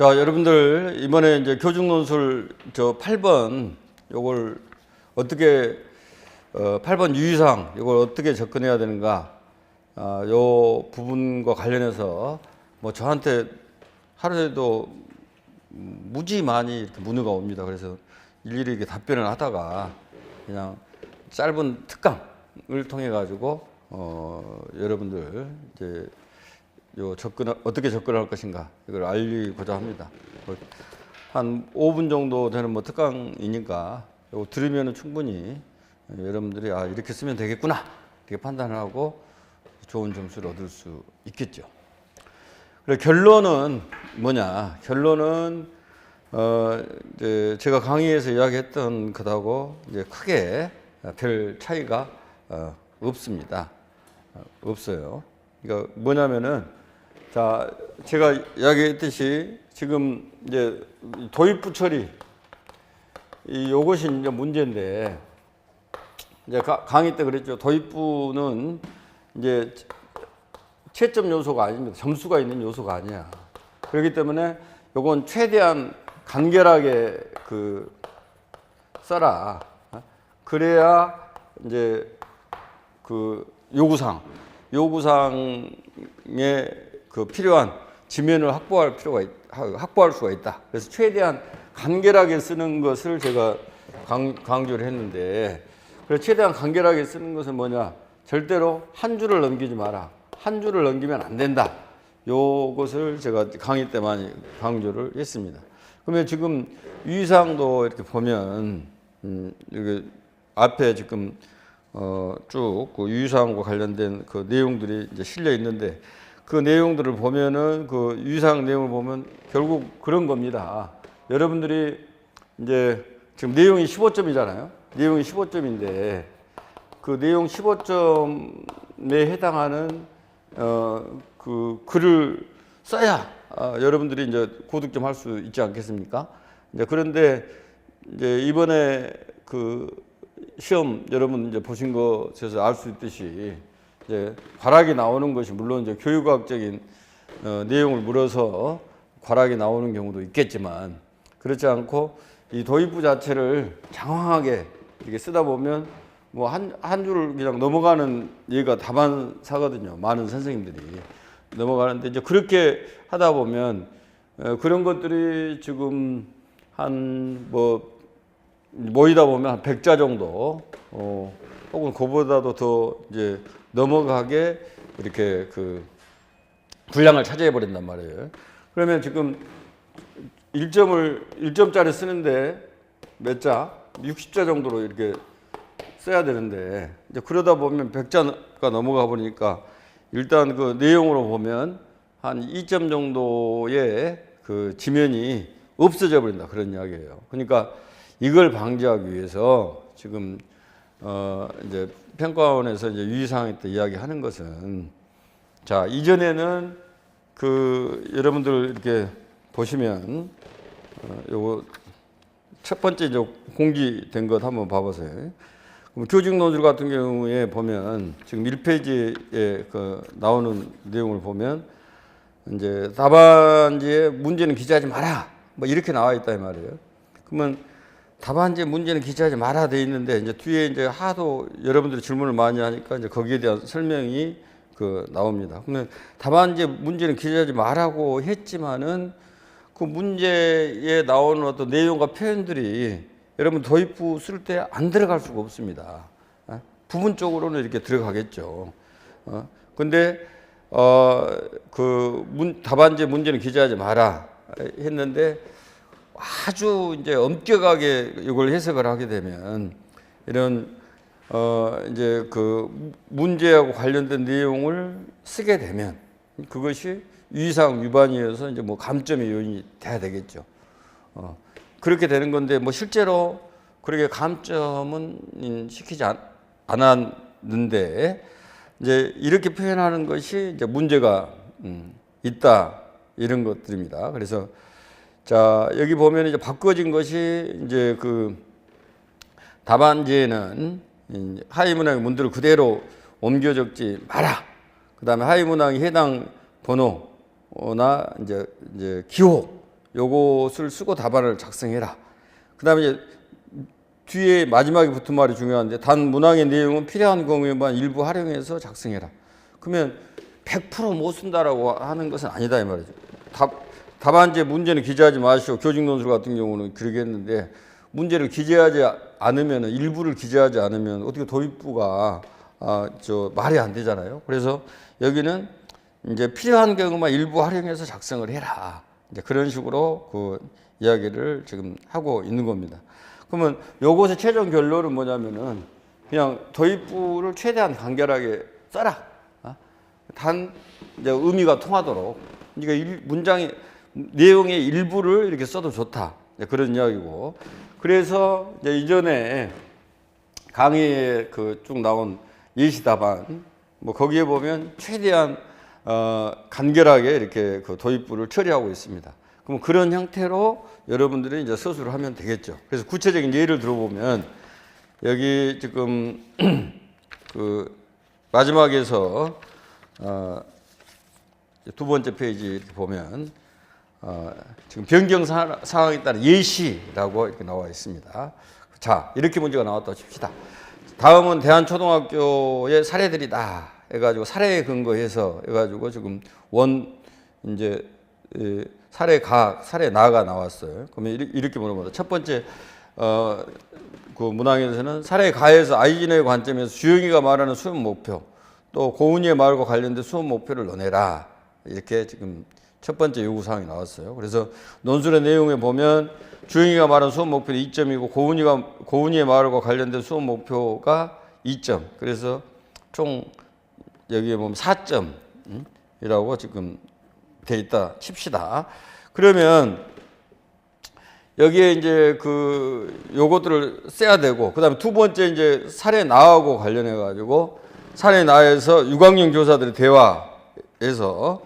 자, 여러분들 이번에 이제 교직 논술 저 8번 요걸 어떻게 어 8번 유의사항 이걸 어떻게 접근해야 되는가 아, 요 부분과 관련해서 뭐 저한테 하루에도 무지 많이 이렇게 문의가 옵니다. 그래서 일일이 이렇게 답변을 하다가 그냥 짧은 특강을 통해 가지고 어 여러분들 이제 요 접근 어떻게 접근할 것인가 이걸 알리고자 합니다. 뭐한 5분 정도 되는 뭐 특강이니까 요 들으면은 충분히 여러분들이 아 이렇게 쓰면 되겠구나 이렇게 판단을 하고 좋은 점수를 얻을 수 있겠죠. 그래 결론은 뭐냐? 결론은 어 이제 제가 강의에서 이야기했던 것하고 이제 크게 별 차이가 어, 없습니다. 어, 없어요. 그러니까 뭐냐면은 자 제가 이야기했듯이 지금 이제 도입부 처리 이 요것이 이제 문제인데 이제 가- 강의 때 그랬죠. 도입부는 이제 채점 요소가 아닙니다. 점수가 있는 요소가 아니야. 그렇기 때문에 요건 최대한 간결하게 그 써라. 어? 그래야 이제 그 요구사항, 요구사항에 그 필요한 지면을 확보할 필요가 있, 하- 확보할 수가 있다. 그래서 최대한 간결하게 쓰는 것을 제가 강, 강조를 했는데, 그래서 최대한 간결하게 쓰는 것은 뭐냐? 절대로 한 줄을 넘기지 마라. 한 줄을 넘기면 안 된다. 요것을 제가 강의 때 많이 강조를 했습니다. 그러면 지금 유의사항도 이렇게 보면, 음, 이게 앞에 지금 어, 쭉그 유의사항과 관련된 그 내용들이 이제 실려 있는데 그 내용들을 보면은 그 유의사항 내용을 보면 결국 그런 겁니다. 여러분들이 이제 지금 내용이 15점이잖아요. 내용이 15점인데 그 내용 15점에 해당하는 어, 그 글을 써야 아, 여러분들이 이제 고득점 할 수 있지 않겠습니까? 이제 그런데 이제 이번에 그 시험 여러분 이제 보신 것에서 알 수 있듯이 이제 과락이 나오는 것이 물론 이제 교육학적인 어, 내용을 물어서 과락이 나오는 경우도 있겠지만 그렇지 않고 이 도입부 자체를 장황하게 이렇게 쓰다 보면 뭐 한 한 줄을 그냥 넘어가는 얘가 다반사거든요. 많은 선생님들이 넘어가는데 이제 그렇게 하다 보면 어, 그런 것들이 지금 한 뭐 모이다 보면 한 100자 정도 어, 혹은 그보다도 더 이제 넘어가게 이렇게 그 분량을 차지해 버린단 말이에요. 그러면 지금 1점을 1점짜리 쓰는데 몇 자? 60자 정도로 이렇게 써야 되는데 이제 그러다 보면 100자가 넘어가 버리니까 일단 그 내용으로 보면 한 2점 정도의 그 지면이 없어져 버린다 그런 이야기예요. 그러니까 이걸 방지하기 위해서 지금 어 이제 평가원에서 이제 유의사항에 때 이야기하는 것은 자 이전에는 그 여러분들 이렇게 보시면 어 요거 첫 번째 이제 공지된 것 한번 봐보세요. 그럼 교직 노즐 같은 경우에 보면 지금 1페이지에 그 나오는 내용을 보면 이제 답안지에 문제는 기재하지 마라. 뭐 이렇게 나와 있다 이 말이에요. 그러면 답안지에 문제는 기재하지 마라 돼 있는데 이제 뒤에 이제 하도 여러분들이 질문을 많이 하니까 이제 거기에 대한 설명이 그 나옵니다. 그러면 답안지에 문제는 기재하지 마라고 했지만은 그 문제에 나오는 어떤 내용과 표현들이 여러분 도입부 쓸 때 안 들어갈 수가 없습니다. 어? 부분적으로는 이렇게 들어가겠죠. 어? 근데 어, 그 문, 답안지 문제는 기재하지 마라 했는데 아주 이제 엄격하게 이걸 해석을 하게 되면 이런 어 이제 그 문제하고 관련된 내용을 쓰게 되면 그것이 위상 위반이어서 이제 뭐 감점의 요인이 돼야 되겠죠. 어 그렇게 되는 건데 뭐 실제로 그렇게 감점은 시키지 않, 않았는데 이제 이렇게 표현하는 것이 이제 문제가 음, 있다 이런 것들입니다. 그래서 자 여기 보면 이제 바꿔진 것이 이제 그 답안지에는 이 하위 문항의 문들을 그대로 옮겨 적지 마라. 그다음에 하위 문항이 해당 번호나 이제 이제 기호 요것을 쓰고 답안을 작성해라. 그다음에 이제 뒤에 마지막에 붙은 말이 중요한데 단 문항의 내용은 필요한 경우에만 일부 활용해서 작성해라. 그러면 100%못 쓴다라고 하는 것은 아니다 이 말이죠. 답 답안지에 문제는 기재하지 마시오. 교직 논술 같은 경우는 그러게 했는데 문제를 기재하지 않으면 일부를 기재하지 않으면 어떻게 도입부가 아, 저 말이 안 되잖아요. 그래서 여기는 이제 필요한 경우만 일부 활용해서 작성을 해라. 이제 그런 식으로 그 이야기를 지금 하고 있는 겁니다. 그러면 요것의 최종 결론은 뭐냐면은 그냥 도입부를 최대한 간결하게 써라. 어? 단 이제 의미가 통하도록 그러니까 일- 문장의 내용의 일부를 이렇게 써도 좋다. 그런 이야기고. 그래서 이제 이전에 강의에 그 쭉 나온 예시 답안 뭐 거기에 보면 최대한 어 간결하게 이렇게 그 도입부를 처리하고 있습니다. 그럼 그런 형태로 여러분들이 이제 서술을 하면 되겠죠. 그래서 구체적인 예를 들어보면 여기 지금 그 마지막에서 어, 두 번째 페이지 보면 어, 지금 변경 사- 상황에 따른 예시라고 이렇게 나와 있습니다. 자 이렇게 문제가 나왔다 칩시다. 다음은 대한초등학교의 사례들이다 해가지고 사례에 근거해서 해가지고 지금 원 이제 에, 사례 가 사례 나가 나왔어요. 그러면 이렇게, 물어봅니다. 첫 번째 어, 그 문항에서는 사례 가에서 아이진의 관점에서 주영이가 말하는 수업 목표 또 고은이의 말과 관련된 수업 목표를 넣어내라 이렇게 지금 첫 번째 요구 사항이 나왔어요. 그래서 논술의 내용에 보면 주영이가 말한 수업 목표는 2점이고 고은이가 고은이의 말과 관련된 수업 목표가 2점. 그래서 총 여기에 보면 4점이라고 지금 돼 있다 칩시다. 그러면 여기에 이제 그 요것들을 써야 되고 그다음에 두 번째 이제 사례 나하고 관련해 가지고 사례 나에서 6학년 교사들의 대화에서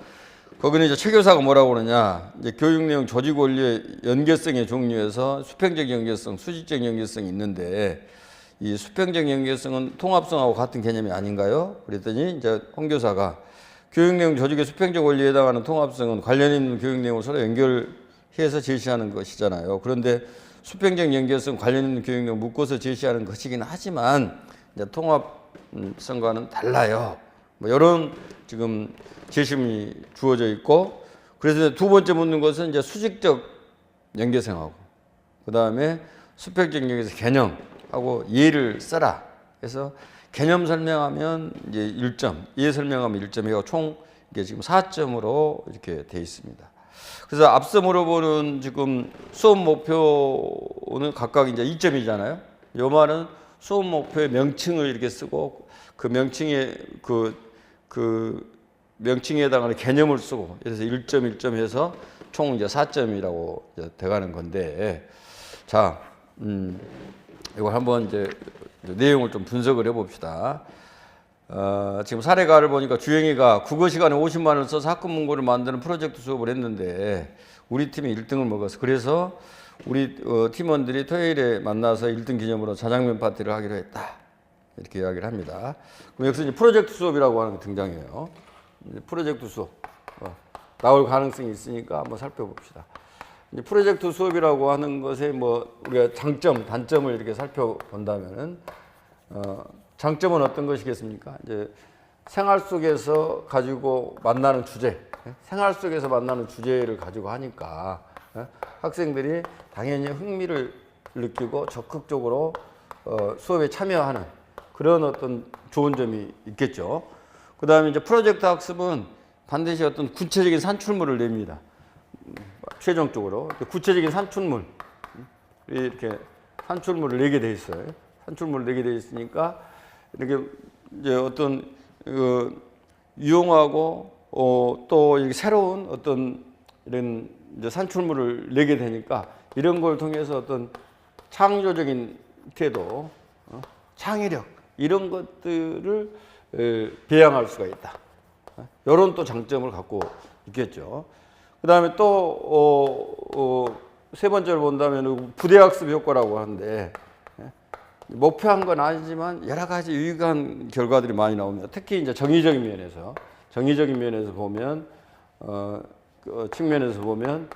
거기는 이제 최 교사가 뭐라고 그러냐 이제 교육 내용 조직 원리의 연계성의 종류에서 수평적 연계성, 수직적 연계성이 있는데 이 수평적 연계성은 통합성하고 같은 개념이 아닌가요? 그랬더니 이제 홍 교사가 교육 내용 조직의 수평적 원리에 해당하는 통합성은 관련 있는 교육 내용을 서로 연결해서 제시하는 것이잖아요. 그런데 수평적 연계성 관련 있는 교육 내용 묶어서 제시하는 것이긴 하지만 이제 통합성과는 달라요. 뭐 이런 지금 제심이 주어져 있고 그래서 두 번째 묻는 것은 이제 수직적 연계성하고 그 다음에 수평적 연계성 개념하고 예를 써라. 그래서 개념 설명하면 이제 1점, 예 설명하면 1점이고 총 이게 지금 4점으로 이렇게 돼 있습니다. 그래서 앞서 물어보는 지금 수업 목표는 각각 이제 2점이잖아요. 요 말은 수업 목표의 명칭을 이렇게 쓰고 그 명칭에 그, 그 명칭에 해당하는 개념을 쓰고 그래서 1점 1점 해서 총 이제 4점이라고 이제 돼가는 건데 자, 음, 이걸 한번 이제 내용을 좀 분석을 해봅시다. 어, 지금 사례가를 보니까 주영이가 국어 시간에 50만 원을 써서 학급 문고를 만드는 프로젝트 수업을 했는데 우리 팀이 1등을 먹었어. 그래서 우리 어, 팀원들이 토요일에 만나서 1등 기념으로 자장면 파티를 하기로 했다. 이렇게 이야기를 합니다. 그럼 여기서 이제 프로젝트 수업이라고 하는 게 등장해요. 프로젝트 수업 어, 나올 가능성이 있으니까 한번 살펴봅시다. 이제 프로젝트 수업이라고 하는 것의 뭐 우리가 장점, 단점을 이렇게 살펴본다면은 어, 장점은 어떤 것이겠습니까? 이제 생활 속에서 가지고 만나는 주제, 예? 생활 속에서 만나는 주제를 가지고 하니까 예? 학생들이 당연히 흥미를 느끼고 적극적으로 어, 수업에 참여하는 그런 어떤 좋은 점이 있겠죠. 그 다음에 이제 프로젝트 학습은 반드시 어떤 구체적인 산출물을 냅니다. 최종적으로 구체적인 산출물 이렇게 산출물을 내게 돼 있어요. 산출물을 내게 돼 있으니까 이렇게 이제 어떤 그 유용하고 어, 또 새로운 어떤 이런 산출물을 내게 되니까 이런 걸 통해서 어떤 창조적인 태도, 어, 창의력 이런 것들을 에, 배양할 수가 있다. 이런 또 장점을 갖고 있겠죠. 그 다음에 또, 어, 어, 세 번째로 본다면 부대학습 효과라고 하는데, 예, 목표한 건 아니지만 여러 가지 유익한 결과들이 많이 나옵니다. 특히 이제 정의적인 면에서, 정의적인 면에서 보면, 어, 그 측면에서 보면,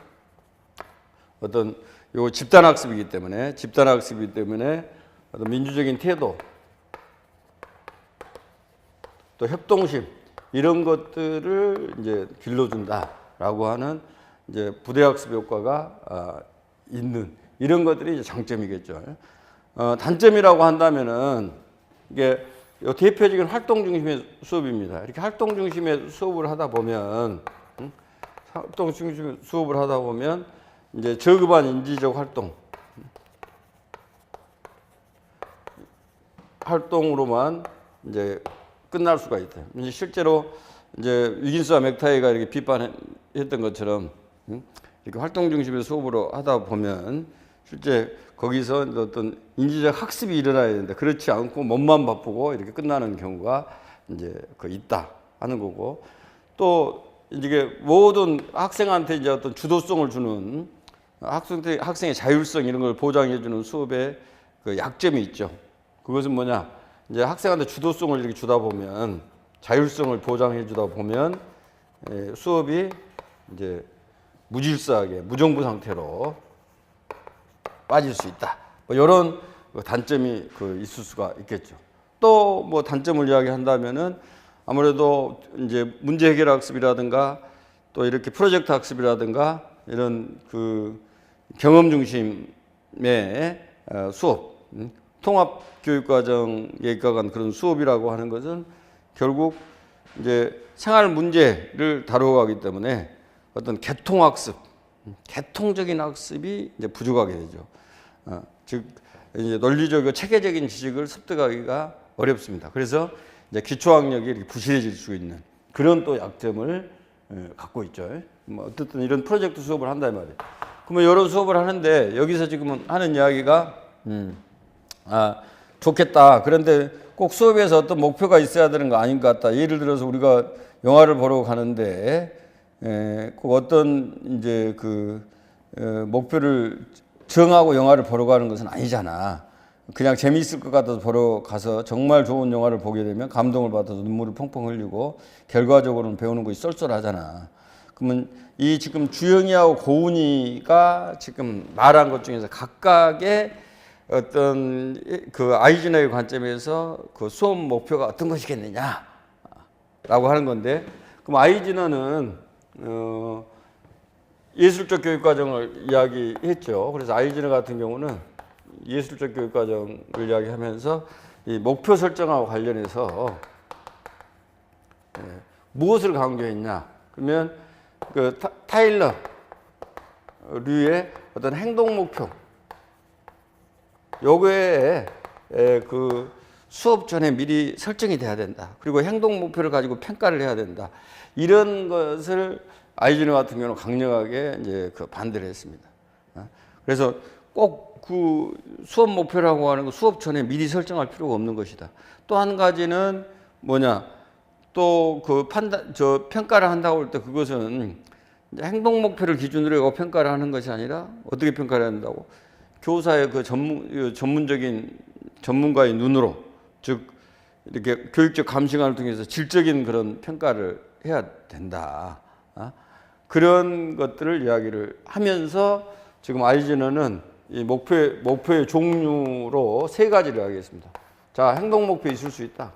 어떤 요 집단 학습이기 때문에 집단 학습이기 때문에 어떤 민주적인 태도 또 협동심 이런 것들을 이제 길러준다라고 하는 이제 부대 학습 효과가 아, 있는 이런 것들이 이제 장점이겠죠. 어, 단점이라고 한다면은 이게 요 대표적인 활동 중심의 수업입니다. 이렇게 활동 중심의 수업을 하다 보면 음? 활동 중심의 수업을 하다 보면 이제 저급한 인지적 활동 활동으로만 이제 끝날 수가 있다. 이제 실제로 이제 위긴스와 맥타이가 이렇게 비판했던 것처럼 음? 이렇게 활동 중심의 수업으로 하다 보면 실제 거기서 어떤 인지적 학습이 일어나야 되는데 그렇지 않고 몸만 바쁘고 이렇게 끝나는 경우가 이제 그 있다 하는 거고 또 이게 모든 학생한테 이제 어떤 주도성을 주는 학생 학생의 자율성 이런 걸 보장해 주는 수업의 그 약점이 있죠. 그것은 뭐냐? 이제 학생한테 주도성을 이렇게 주다 보면 자율성을 보장해 주다 보면 에, 수업이 이제 무질서하게 무정부 상태로 빠질 수 있다. 뭐 이런 단점이 그 있을 수가 있겠죠. 또 뭐 단점을 이야기한다면은 아무래도 이제 문제 해결 학습이라든가 또 이렇게 프로젝트 학습이라든가 이런 그 경험 중심의 어, 수업, 음, 통합 교육 과정에 입각한 그런 수업이라고 하는 것은 결국 이제 생활 문제를 다루어가기 때문에 어떤 개통 학습, 개통적인 학습이 이제 부족하게 되죠. 어, 즉 이제 논리적이고 체계적인 지식을 습득하기가 어렵습니다. 그래서 이제 기초학력이 이렇게 부실해질 수 있는 그런 또 약점을 예, 갖고 있죠. 뭐 어쨌든 이런 프로젝트 수업을 한다 이 말이에요. 그러면 이런 수업을 하는데 여기서 지금은 하는 이야기가 음, 아 좋겠다. 그런데 꼭 수업에서 어떤 목표가 있어야 되는 거 아닌 것 같다. 예를 들어서 우리가 영화를 보러 가는데 에, 꼭 어떤 이제 그 에, 목표를 정하고 영화를 보러 가는 것은 아니잖아. 그냥 재미있을 것 같아서 보러 가서 정말 좋은 영화를 보게 되면 감동을 받아서 눈물을 펑펑 흘리고 결과적으로는 배우는 것이 쏠쏠하잖아. 그러면 이 지금 주영이하고 고은이가 지금 말한 것 중에서 각각의 어떤 그 아이즈너의 관점에서 그 수업 목표가 어떤 것이겠느냐라고 하는 건데 그럼 아이즈너는 어 예술적 교육 과정을 이야기했죠. 그래서 아이즈너 같은 경우는 예술적 교육 과정을 이야기하면서 이 목표 설정하고 관련해서 예, 무엇을 강조했냐? 그러면 그 타, 타일러 류의 어떤 행동 목표 에, 그 수업 전에 미리 설정이 돼야 된다. 그리고 행동 목표를 가지고 평가를 해야 된다. 이런 것을 아이즈너 같은 경우는 강력하게 이제 그 반대를 했습니다. 어? 그래서 꼭 그 수업 목표라고 하는 거 수업 전에 미리 설정할 필요가 없는 것이다. 또 한 가지는 뭐냐? 또 그 판단 저 평가를 한다고 할 때 그것은 이제 행동 목표를 기준으로 하고 평가를 하는 것이 아니라 어떻게 평가를 한다고? 교사의 그 전문 그 전문적인 전문가의 눈으로 즉 이렇게 교육적 감시관을 통해서 질적인 그런 평가를 해야 된다. 아? 그런 것들을 이야기를 하면서 지금 아이즈너는 이 목표의 목표의 종류로 세 가지를 하겠습니다. 자, 행동 목표 있을 수 있다.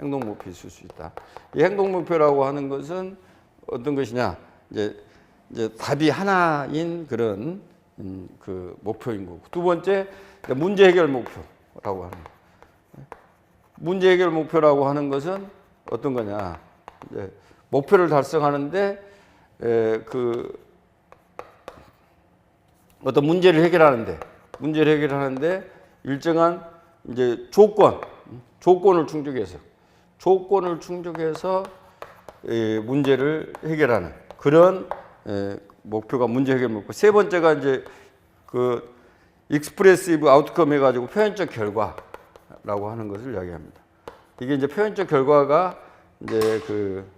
행동 목표 있을 수 있다. 이 행동 목표라고 하는 것은 어떤 것이냐? 이제 이제 답이 하나인 그런 음, 그 목표인 거고. 두 번째 문제 해결 목표라고 하는 거. 문제 해결 목표라고 하는 것은 어떤 거냐? 목표를 달성하는데 에, 그 어떤 문제를 해결하는데 문제를 해결하는데 일정한 이제 조건 조건을 충족해서 조건을 충족해서 에, 문제를 해결하는 그런 에, 목표가 문제 해결 목표. 세 번째가 이제 그 익스프레시브 아웃컴 해가지고 표현적 결과라고 하는 것을 이야기합니다. 이게 이제 표현적 결과가 이제 그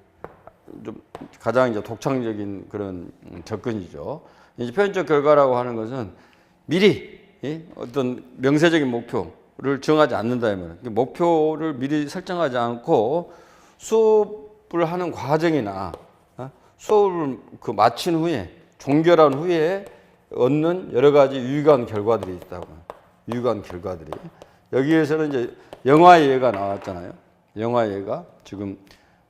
좀 가장 이제 독창적인 그런 접근이죠. 이제 표현적 결과라고 하는 것은 미리 예? 어떤 명세적인 목표를 정하지 않는다 면 목표를 미리 설정하지 않고 수업을 하는 과정이나 어? 수업을 그 마친 후에 종결한 후에 얻는 여러 가지 유익한 결과들이 있다고. 유익한 결과들이. 여기에서는 이제 영화 예가 나왔잖아요. 영화 예가 지금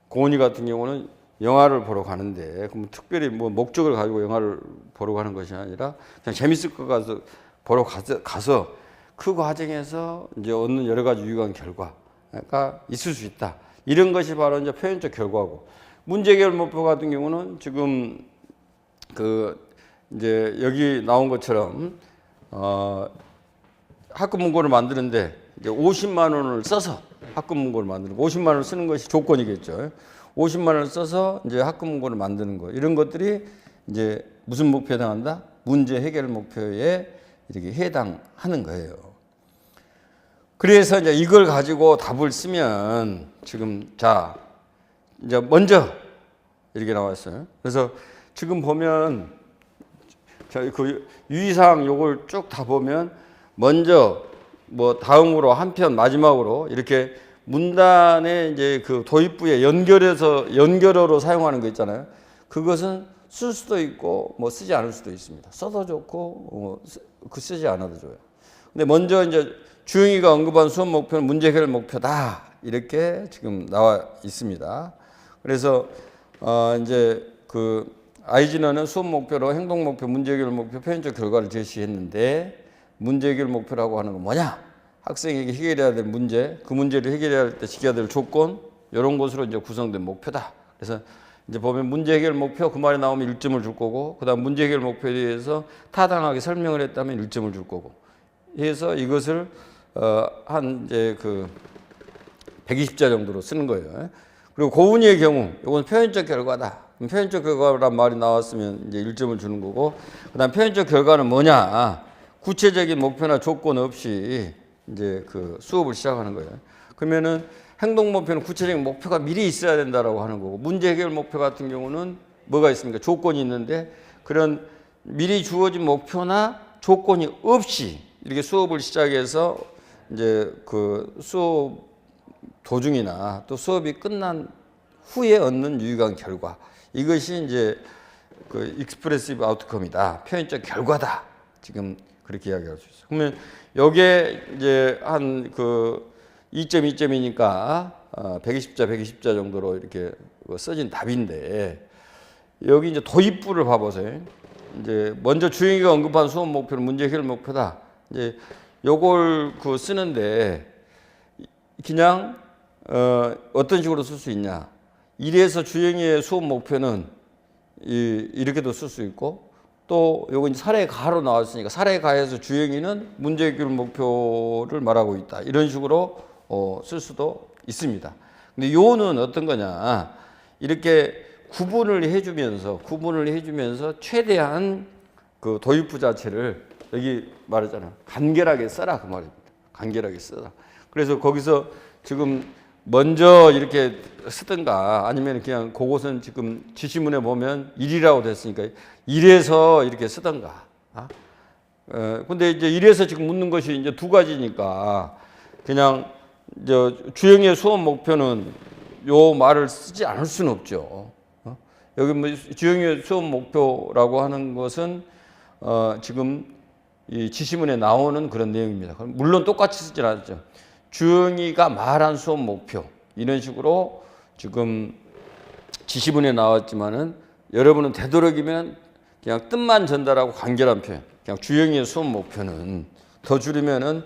고은이 같은 경우는 영화를 보러 가는데 그럼 특별히 뭐 목적을 가지고 영화를 보러 가는 것이 아니라 그냥 재밌을 것 같아서 보러 가서, 가서 그 과정에서 이제 얻는 여러 가지 유익한 결과가 있을 수 있다. 이런 것이 바로 이제 표현적 결과고 문제 해결 목표 같은 경우는 지금 그 이제 여기 나온 것처럼 어 학급 문고를 만드는데 이제 50만 원을 써서 학급 문고를 만드는 거 50만 원을 쓰는 것이 조건이겠죠. 50만 원을 써서 이제 학급 문고를 만드는 거 이런 것들이 이제 무슨 목표에 해당한다? 문제 해결 목표에 이렇게 해당하는 거예요. 그래서 이제 이걸 가지고 답을 쓰면 지금 자 이제 먼저 이렇게 나왔어요. 그래서 지금 보면 자그 유의사항 요걸 쭉 다 보면 먼저 뭐 다음으로 한편 마지막으로 이렇게 문단에 이제 그 도입부에 연결해서 연결어로 사용하는 거 있잖아요. 그것은 쓸 수도 있고 뭐 쓰지 않을 수도 있습니다. 써도 좋고 어, 쓰- 그 쓰지 않아도 좋아요. 근데 먼저 이제 주영이가 언급한 수업 목표는 문제 해결 목표다 이렇게 지금 나와 있습니다. 그래서 어 이제 그 아이진어는 수업 목표로 행동 목표, 문제 해결 목표, 표현적 결과를 제시했는데 문제 해결 목표라고 하는 건 뭐냐? 학생에게 해결해야 될 문제, 그 문제를 해결해야 할 때 지켜야 될 조건 이런 것으로 이제 구성된 목표다. 그래서 이제 보면 문제 해결 목표 그 말이 나오면 1점을 줄 거고 그다음 문제 해결 목표에 대해서 타당하게 설명을 했다면 1점을 줄 거고 해서 이것을 어한 이제 그 120자 정도로 쓰는 거예요. 그리고 고은이의 경우 이건 표현적 결과다. 그럼 표현적 결과란 말이 나왔으면 이제 1점을 주는 거고 그다음 표현적 결과는 뭐냐? 구체적인 목표나 조건 없이 이제 그 수업을 시작하는 거예요. 그러면은 행동 목표는 구체적인 목표가 미리 있어야 된다라고 하는 거고 문제 해결 목표 같은 경우는 뭐가 있습니까? 조건이 있는데 그런 미리 주어진 목표나 조건이 없이 이렇게 수업을 시작해서 이제 그 수업 도중이나 또 수업이 끝난 후에 얻는 유익한 결과 이것이 이제 그 익스프레시브 아웃컴이다 표현적 결과다 지금 그렇게 이야기할 수 있어요. 그러면 여기에 이제 한 그 2점 2점이니까 어, 120자 120자 정도로 이렇게 그 써진 답인데 여기 이제 도입부를 봐보세요. 이제 먼저 주영이가 언급한 수업 목표는 문제 해결 목표다. 이제 요걸 그 쓰는데 그냥 어, 어떤 식으로 쓸 수 있냐? 이래서 주영이의 수업 목표는 이, 이렇게도 쓸 수 있고 또 요거 이제 사례 가로 나왔으니까 사례 가에서 주영이는 문제 해결 목표를 말하고 있다. 이런 식으로 어, 쓸 수도 있습니다. 근데 요는 어떤 거냐? 이렇게 구분을 해주면서 구분을 해주면서 최대한 그 도입부 자체를 여기 말했잖아요. 간결하게 써라 그 말입니다. 간결하게 써라. 그래서 거기서 지금 먼저 이렇게 쓰든가 아니면 그냥 그것은 지금 지시문에 보면 일이라고 됐으니까 일에서 이렇게 쓰든가. 아? 어, 근데 이제 일에서 지금 묻는 것이 이제 두 가지니까 그냥 저 주영의 수업 목표는 요 말을 쓰지 않을 수는 없죠. 어? 여기 뭐 주영의 수업 목표라고 하는 것은 어, 지금 이 지시문에 나오는 그런 내용입니다. 물론 똑같이 쓰진 않죠. 주영이가 말한 수업 목표 이런 식으로 지금 지시문에 나왔지만은 여러분은 되도록이면 그냥 뜻만 전달하고 간결한 표현. 그냥 주영이의 수업 목표는 더 줄이면은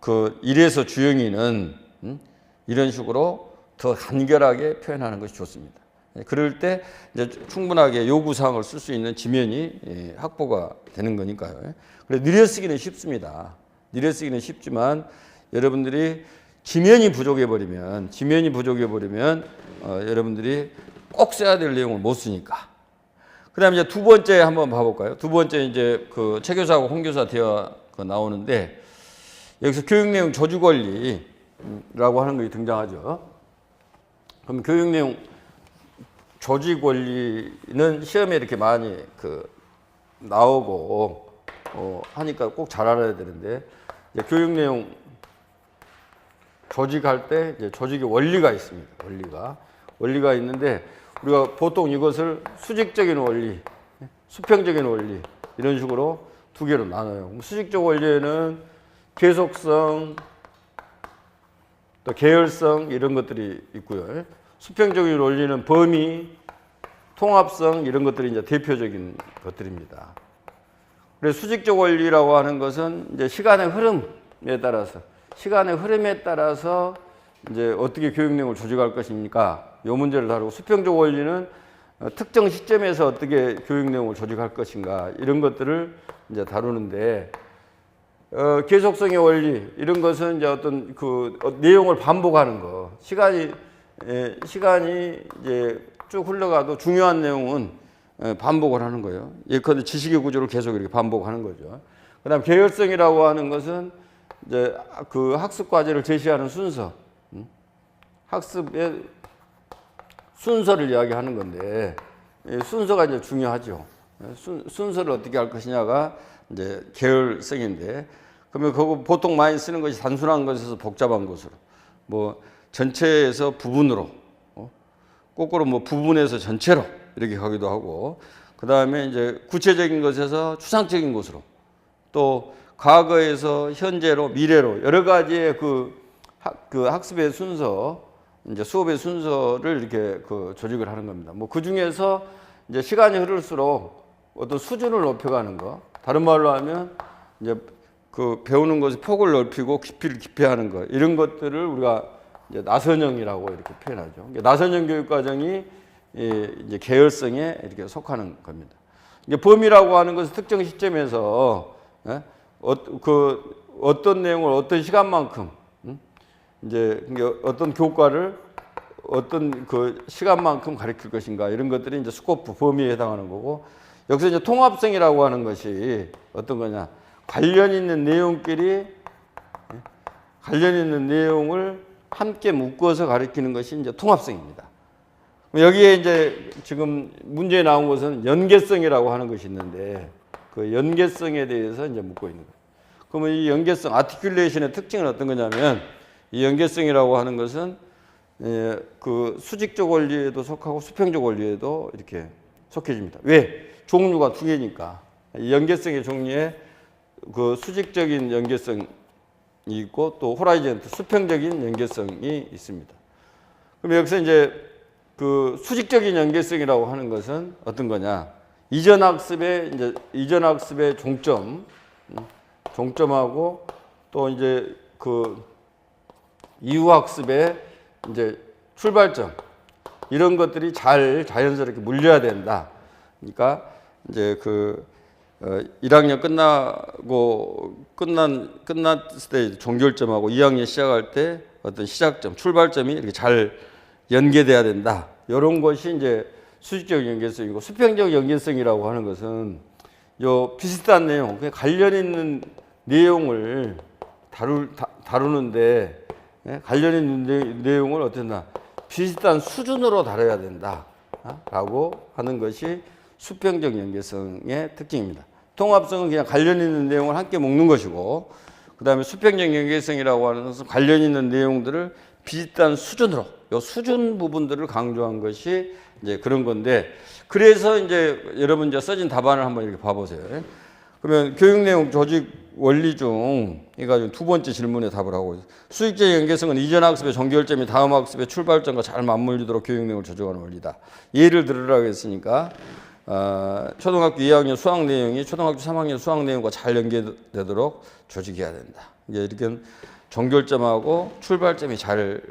그 이래서 주영이는 음? 이런 식으로 더 간결하게 표현하는 것이 좋습니다. 예, 그럴 때 이제 충분하게 요구 사항을 쓸 수 있는 지면이 예, 확보가 되는 거니까요. 예. 그래 느려 쓰기는 쉽습니다. 느려 쓰기는 쉽지만 여러분들이 지면이 부족해 버리면 지면이 부족해 버리면 어, 여러분들이 꼭 써야 될 내용을 못 쓰니까. 그다음에 이제 두 번째 한번 봐볼까요? 두 번째 이제 그 최 교사하고 홍 교사 대화가 나오는데 여기서 교육 내용 저주 권리라고 하는 것이 등장하죠. 그럼 교육 내용 조직 권리는 시험에 이렇게 많이 그 나오고 어 하니까 꼭 잘 알아야 되는데 교육 내용 조직할 때 이제 조직의 원리가 있습니다. 원리가 원리가 있는데 우리가 보통 이것을 수직적인 원리, 수평적인 원리, 이런 식으로 두 개로 나눠요. 수직적 원리에는 계속성, 또 계열성 이런 것들이 있고요. 수평적인 원리는 범위, 통합성 이런 것들이 이제 대표적인 것들입니다. 그래서 수직적 원리라고 하는 것은 이제 시간의 흐름에 따라서 시간의 흐름에 따라서 이제 어떻게 교육 내용을 조직할 것입니까? 요 문제를 다루고 수평적 원리는 어, 특정 시점에서 어떻게 교육 내용을 조직할 것인가 이런 것들을 이제 다루는데 어, 계속성의 원리 이런 것은 이제 어떤 그 어, 내용을 반복하는 거 시간이 에, 시간이 이제 쭉 흘러가도 중요한 내용은 에, 반복을 하는 거예요. 예컨대 지식의 구조를 계속 이렇게 반복하는 거죠. 그다음 계열성이라고 하는 것은 이제 그 학습 과제를 제시하는 순서, 음? 학습의 순서를 이야기하는 건데 이 순서가 이제 중요하죠. 순, 순서를 어떻게 할 것이냐가 이제 계열성인데 그러면 그거 보통 많이 쓰는 것이 단순한 것에서 복잡한 것으로 뭐 전체에서 부분으로 어? 거꾸로 뭐 부분에서 전체로 이렇게 가기도 하고 그 다음에 이제 구체적인 것에서 추상적인 것으로 또 과거에서 현재로 미래로 여러 가지의 그, 학, 그 학습의 순서 이제 수업의 순서를 이렇게 그 조직을 하는 겁니다. 뭐 그 중에서 이제 시간이 흐를수록 어떤 수준을 높여가는 거. 다른 말로 하면 이제 그 배우는 것의 폭을 넓히고 깊이를 깊이하는 거. 이런 것들을 우리가 이제 나선형이라고 이렇게 표현하죠. 나선형 교육 과정이 이제 계열성에 이렇게 속하는 겁니다. 이제 범위라고 하는 것은 특정 시점에서 예? 어, 그 어떤 내용을 어떤 시간만큼 음? 이제 어떤 교과를 어떤 그 시간만큼 가르칠 것인가 이런 것들이 이제 스코프 범위에 해당하는 거고 여기서 이제 통합성이라고 하는 것이 어떤 거냐 관련 있는 내용끼리 예? 관련 있는 내용을 함께 묶어서 가르치는 것이 이제 통합성입니다. 여기에 이제 지금 문제에 나온 것은 연계성이라고 하는 것이 있는데 그 연계성에 대해서 이제 묻고 있는 거예요. 그러면 이 연계성, 아티큘레이션의 특징은 어떤 거냐면 이 연계성이라고 하는 것은 예, 그 수직적 원리에도 속하고 수평적 원리에도 이렇게 속해집니다. 왜? 종류가 두 개니까. 이 연계성의 종류에 그 수직적인 연계성이 있고 또 호라이즌트 수평적인 연계성이 있습니다. 그럼 여기서 이제 그 수직적인 연계성이라고 하는 것은 어떤 거냐? 이전 학습의 이제 이전 학습의 종점, 음, 종점하고 또 이제 그 이후 학습의 이제 출발점 이런 것들이 잘 자연스럽게 물려야 된다. 그러니까 이제 그 어, 1학년 끝나고 끝난 끝났을 때 종결점하고 2학년 시작할 때 어떤 시작점, 출발점이 이렇게 잘 연계돼야 된다. 이런 것이 이제 수직적 연계성이고 수평적 연계성이라고 하는 것은 요 비슷한 내용, 그 관련 있는 내용을 다룰 다, 다루는데 예? 관련 있는 내 용을 어떻나 비슷한 수준으로 다뤄야 된다라고 하는 것이 수평적 연계성의 특징입니다. 통합성은 그냥 관련 있는 내용을 함께 묶는 것이고 그 다음에 수평적 연계성이라고 하는 것은 관련 있는 내용들을 비슷한 수준으로 요 수준 부분들을 강조한 것이 이제 그런 건데 그래서 이제 여러분 이제 써진 답안을 한번 이렇게 봐보세요. 그러면 교육 내용 조직 원리 중 이가 두 번째 질문에 답을 하고 수익적 연계성은 이전 학습의 종결점 이 다음 학습의 출발점과 잘 맞물리도록 교육 내용을 조정하는 원리다. 예를 들으라고 했으니까 어, 초등학교 2학년 수학 내용이 초등학교 3학년 수학 내용과 잘 연계되도록 조직해야 된다. 이게 이렇게 종결점하고 출발점이 잘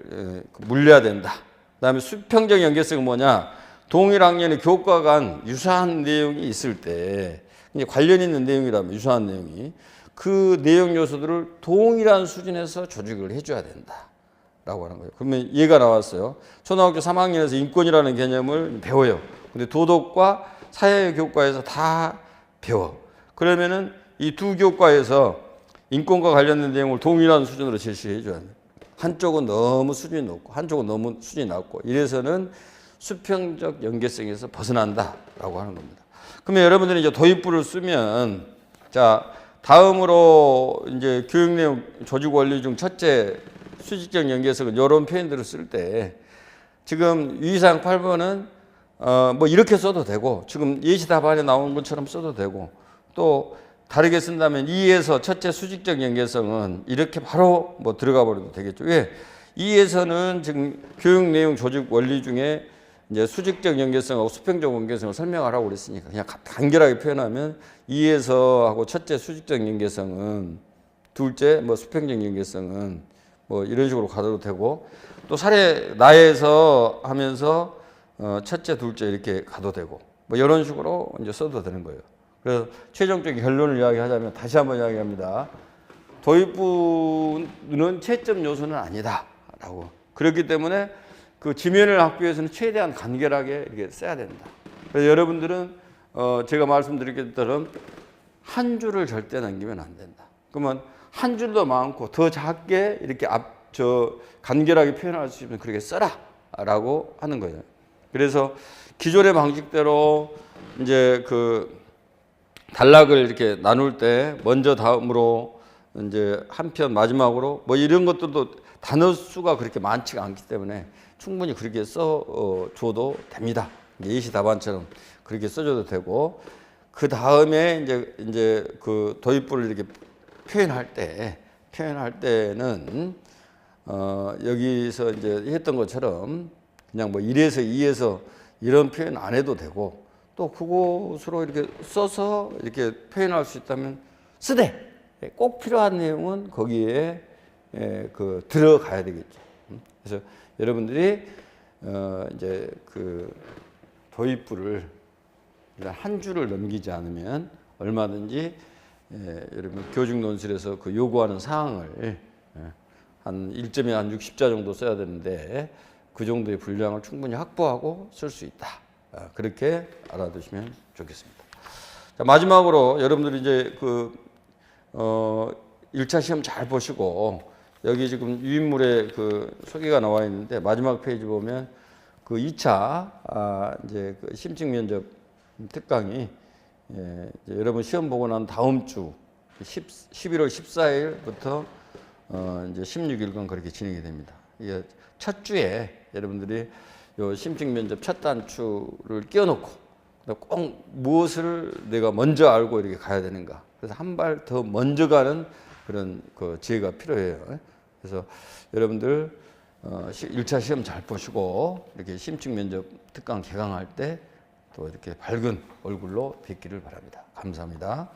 물려야 된다. 그다음에 수평적 연계성은 뭐냐? 동일 학년의 교과 간 유사한 내용이 있을 때 관련 있는 내용이라면 유사한 내용이 그 내용 요소들을 동일한 수준에서 조직을 해줘야 된다. 라고 하는 거예요. 그러면 얘가 나왔어요. 초등학교 3학년에서 인권이라는 개념을 배워요. 근데 도덕과 사회 교과에서 다 배워. 그러면은 이 두 교과에서 인권과 관련된 내용을 동일한 수준으로 제시해 줘야 돼. 한쪽은 너무 수준이 높고 한쪽은 너무 수준이 낮고 이래서는 수평적 연계성에서 벗어난다라고 하는 겁니다. 그러면 여러분들이 이제 도입부를 쓰면 자 다음으로 이제 교육 내용 조직 원리 중 첫째 수직적 연계성은 이런 표현들을 쓸 때 지금 유의사항 8번은 어 뭐 이렇게 써도 되고 지금 예시 답안에 나온 것처럼 써도 되고 또 다르게 쓴다면 2에서 첫째 수직적 연계성은 이렇게 바로 뭐 들어가 버려도 되겠죠. 왜? 2에서는 지금 교육 내용 조직 원리 중에 이제 수직적 연계성하고 수평적 연계성을 설명하라고 그랬으니까 그냥 가- 간결하게 표현하면 2에서 하고 첫째 수직적 연계성은 둘째 뭐 수평적 연계성은 뭐 이런 식으로 가도 되고 또 사례 나에서 하면서 어 첫째 둘째 이렇게 가도 되고 뭐 이런 식으로 이제 써도 되는 거예요. 그래서 최종적인 결론을 이야기하자면 다시 한번 이야기합니다. 도입부는 채점 요소는 아니다라고 그렇기 때문에 그 지면을 학교에서는 최대한 간결하게 이렇게 써야 된다. 그래서 여러분들은 어 제가 말씀드린 것처럼 한 줄을 절대 남기면 안 된다. 그러면 한 줄도 많고 더 작게 이렇게 앞 저 간결하게 표현할 수 있으면 그렇게 써라라고 하는 거예요. 그래서 기존의 방식대로 이제 그 단락을 이렇게 나눌 때 먼저 다음으로 이제 한편 마지막으로 뭐 이런 것들도 단어 수가 그렇게 많지가 않기 때문에 충분히 그렇게 써 어, 줘도 됩니다. 예시 답안처럼 그렇게 써줘도 되고 그 다음에 이제 이제 그 도입부를 이렇게 표현할 때 표현할 때는 어 여기서 이제 했던 것처럼 그냥 뭐 1에서 2에서 이런 표현 안 해도 되고 또 그것으로 이렇게 써서 이렇게 표현할 수 있다면 쓰되 꼭 필요한 내용은 거기에 에, 그 들어가야 되겠죠. 음? 그래서 여러분들이 어 이제 그 도입부를 한 줄을 넘기지 않으면 얼마든지 예, 여러분 교직 논술에서 그 요구하는 사항을 예, 한 1점에 한 60자 정도 써야 되는데 그 정도의 분량을 충분히 확보하고 쓸 수 있다. 아, 그렇게 알아두시면 좋겠습니다. 자, 마지막으로 여러분들이 이제 그 어, 1차 시험 잘 보시고 여기 지금 유인물에 그 소개가 나와 있는데 마지막 페이지 보면 그 2차 아, 이제 그 심층 면접 특강이 예, 여러분 시험 보고 난 다음 주 10, 11월 14일부터 어, 이제 16일간 그렇게 진행이 됩니다. 이게 첫 주에 여러분들이 요 심층 면접 첫 단추를 끼워놓고 꼭 무엇을 내가 먼저 알고 이렇게 가야 되는가. 그래서 한 발 더 먼저 가는 그런 그 지혜가 필요해요. 그래서 여러분들 어, 1차 시험 잘 보시고 이렇게 심층 면접 특강 개강할 때 또 이렇게 밝은 얼굴로 뵙기를 바랍니다. 감사합니다.